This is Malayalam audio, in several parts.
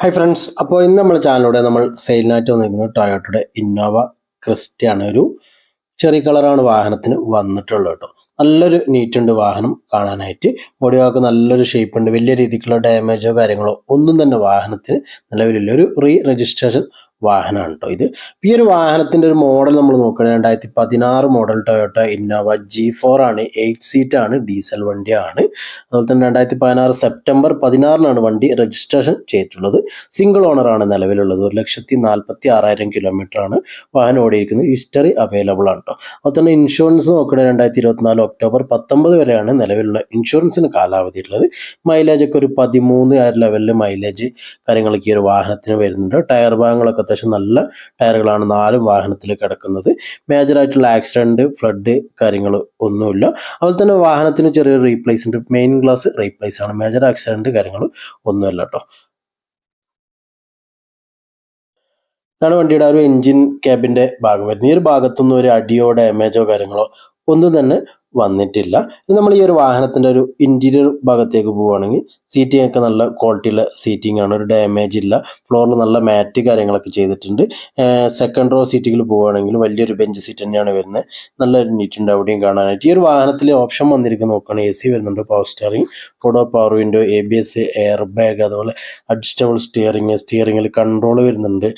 ഹായ് ഫ്രണ്ട്സ് അപ്പോൾ ഇന്ന് നമ്മൾ ചാനലിലൂടെ നമ്മൾ സെയിലിനായിട്ട് വന്നിരിക്കുന്നത് ടൊയോട്ടയുടെ ഇന്നോവ ക്രിസ്റ്റയാണ് ഒരു ചെറിയ കളറാണ് വാഹനത്തിന് വന്നിട്ടുള്ളത് കേട്ടോ. നല്ലൊരു നീറ്റ് ഉണ്ട് വാഹനം കാണാനായിട്ട്. ബോഡി നല്ലൊരു ഷേപ്പ് ഉണ്ട്. വലിയ രീതിക്കുള്ള ഡാമേജോ കാര്യങ്ങളോ ഒന്നും തന്നെ വാഹനത്തിന് നിലവിലില്ല. ഒരു റീ രജിസ്ട്രേഷൻ വാഹനമാണ് കേട്ടോ ഇത് ഈ ഒരു വാഹനത്തിന്റെ ഒരു മോഡൽ നമ്മൾ നോക്കുകയാണെങ്കിൽ രണ്ടായിരത്തി പതിനാറ് model Toyota Innova G four ആണ്. എയ്റ്റ് സീറ്റ് ആണ് ഡീസൽ വണ്ടിയാണ്. അതുപോലെ തന്നെ രണ്ടായിരത്തി പതിനാറ് സെപ്റ്റംബർ പതിനാറിനാണ് വണ്ടി രജിസ്ട്രേഷൻ ചെയ്തിട്ടുള്ളത്. സിംഗിൾ ഓണർ ആണ് നിലവിലുള്ളത്. ഒരു ലക്ഷത്തി നാൽപ്പത്തി ആറായിരം കിലോമീറ്റർ ആണ് വാഹനം ഓടിയിരിക്കുന്നത്. ഹിസ്റ്ററി അവൈലബിൾ ആണ് കേട്ടോ അതുപോലെ തന്നെ ഇൻഷുറൻസ് നോക്കുകയാണെങ്കിൽ രണ്ടായിരത്തി ഇരുപത്തിനാല് ഒക്ടോബർ പത്തൊമ്പത് വരെയാണ് നിലവിലുള്ള ഇൻഷുറൻസിന് കാലാവധി ഉള്ളത്. മൈലേജ് ഒക്കെ ഒരു പതിമൂന്ന് ആ ലെവലിൽ മൈലേജ് കാര്യങ്ങളൊക്കെ ഈ ഒരു വാഹനത്തിന് വരുന്നുണ്ട്. ടയർ ഭാഗങ്ങളൊക്കെ അത്യാവശ്യം നല്ല ടയറുകളാണ് നാലും വാഹനത്തിൽ കിടക്കുന്നത്. മേജറായിട്ടുള്ള ആക്സിഡന്റ് ഫ്ലഡ് കാര്യങ്ങൾ ഒന്നുമില്ല. അതുപോലെ തന്നെ വാഹനത്തിന് ചെറിയൊരു റീപ്ലേസ് ഉണ്ട് മെയിൻ ഗ്ലാസ് റീപ്ലേസ് ആണ്. മേജർ ആക്സിഡന്റ് കാര്യങ്ങൾ ഒന്നുമല്ല കേട്ടോ. ഇതാണ് വണ്ടിയുടെ ഒരു എഞ്ചിൻ ക്യാബിന്റെ ഭാഗം വരുന്നത്. ഈ ഒരു ഭാഗത്തൊന്നും ഒരു അടിയോ ഡാമേജോ കാര്യങ്ങളോ ഒന്നും തന്നെ വന്നിട്ടില്ല. നമ്മൾ ഈ ഒരു വാഹനത്തിന്റെ ഒരു ഇന്റീരിയർ ഭാഗത്തേക്ക് പോവുകയാണെങ്കിൽ സീറ്റിംഗ് ഒക്കെ നല്ല ക്വാളിറ്റിയുള്ള സീറ്റിംഗ് ആണ്. ഒരു ഡാമേജ് ഇല്ല. ഫ്ലോറിൽ നല്ല മാറ്റ് കാര്യങ്ങളൊക്കെ ചെയ്തിട്ടുണ്ട്. സെക്കൻഡ് റോ സീറ്റിങ്ങിൽ പോവുകയാണെങ്കിൽ വലിയൊരു ബെഞ്ച് സീറ്റ് തന്നെയാണ് വരുന്നത്. നല്ലൊരു നീറ്റ് ഉണ്ട് അവിടെയും കാണാനായിട്ട്. ഈ ഒരു വാഹനത്തിൽ ഓപ്ഷൻ വന്നിരിക്കുന്ന നോക്കുകയാണെങ്കിൽ എ സി വരുന്നുണ്ട്. Power steering ഫോഡോ power window A B S air bag അതുപോലെ അഡ്ജസ്റ്റബിൾ സ്റ്റിയറിംഗ് സ്റ്റിയറിംഗിൽ കൺട്രോൾ വരുന്നുണ്ട്.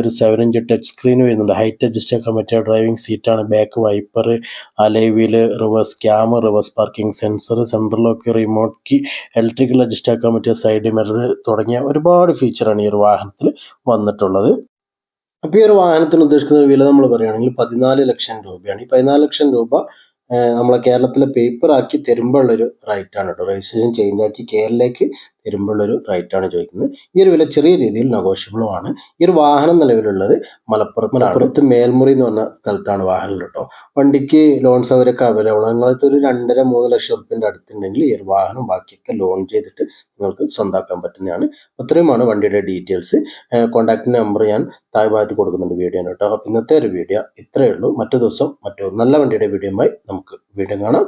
ഒരു സെവൻ ഇഞ്ച് ടച്ച് സ്ക്രീൻ വരുന്നുണ്ട്. ഹൈറ്റ് അഡ്ജസ്റ്റ് ആക്കാൻ പറ്റിയ ഡ്രൈവിംഗ് സീറ്റാണ് back wiper alloy wheel reverse camera reverse parking sensor central lock remote key electrical adjust ആക്കാൻ പറ്റിയ സൈഡ് മിറർ തുടങ്ങിയ ഒരുപാട് ഫീച്ചറാണ് ഈ ഒരു വാഹനത്തിൽ വന്നിട്ടുള്ളത്. അപ്പോൾ ഈ ഒരു വാഹനത്തിന് ഉദ്ദേശിക്കുന്ന വില നമ്മൾ പറയുകയാണെങ്കിൽ പതിനാല് ലക്ഷം രൂപയാണ്. ഈ പതിനാല് ലക്ഷം രൂപ നമ്മളെ കേരളത്തിലെ പേപ്പർ ആക്കി തരുമ്പോഴുള്ളൊരു ആണ് കേട്ടോ രജിസ്ട്രേഷൻ ചേഞ്ച് ആക്കി കേരളയിലേക്ക് തരുമ്പോഴുള്ളൊരു റൈറ്റ് ആണ് ചോദിക്കുന്നത്. ഈ ഒരു വില ചെറിയ രീതിയിൽ നെഗോഷ്യബിളും ആണ്. ഈ ഒരു വാഹനം നിലവിലുള്ളത് മലപ്പുറത്ത് മലപ്പുറത്ത്. മേൽമുറി എന്ന് പറഞ്ഞ സ്ഥലത്താണ് വാഹനം കേട്ടോ വണ്ടിക്ക് ലോൺ സൗകര്യമൊക്കെ അവൈലബിൾ നിങ്ങളത്തെ ഒരു രണ്ടര മൂന്ന് ലക്ഷം റുപ്യന്റെ അടുത്തുണ്ടെങ്കിൽ ഈ ഒരു വാഹനം ബാക്കിയൊക്കെ ലോൺ ചെയ്തിട്ട് നിങ്ങൾക്ക് സ്വന്തമാക്കാൻ പറ്റുന്നതാണ്. അത്രയുമാണ് വണ്ടിയുടെ ഡീറ്റെയിൽസ് കോൺടാക്ട് നമ്പർ ഞാൻ താഴെ താഴ്ഭാഗത്ത് കൊടുക്കുന്നുണ്ട് വീഡിയോ കേട്ടോ അപ്പോൾ ഇന്നത്തെ ഒരു വീഡിയോ ഇത്രയേ ഉള്ളൂ. മറ്റു ദിവസം മറ്റു നല്ല വണ്ടിയുടെ വീഡിയോയുമായി നമുക്ക് വീണ്ടും കാണാം.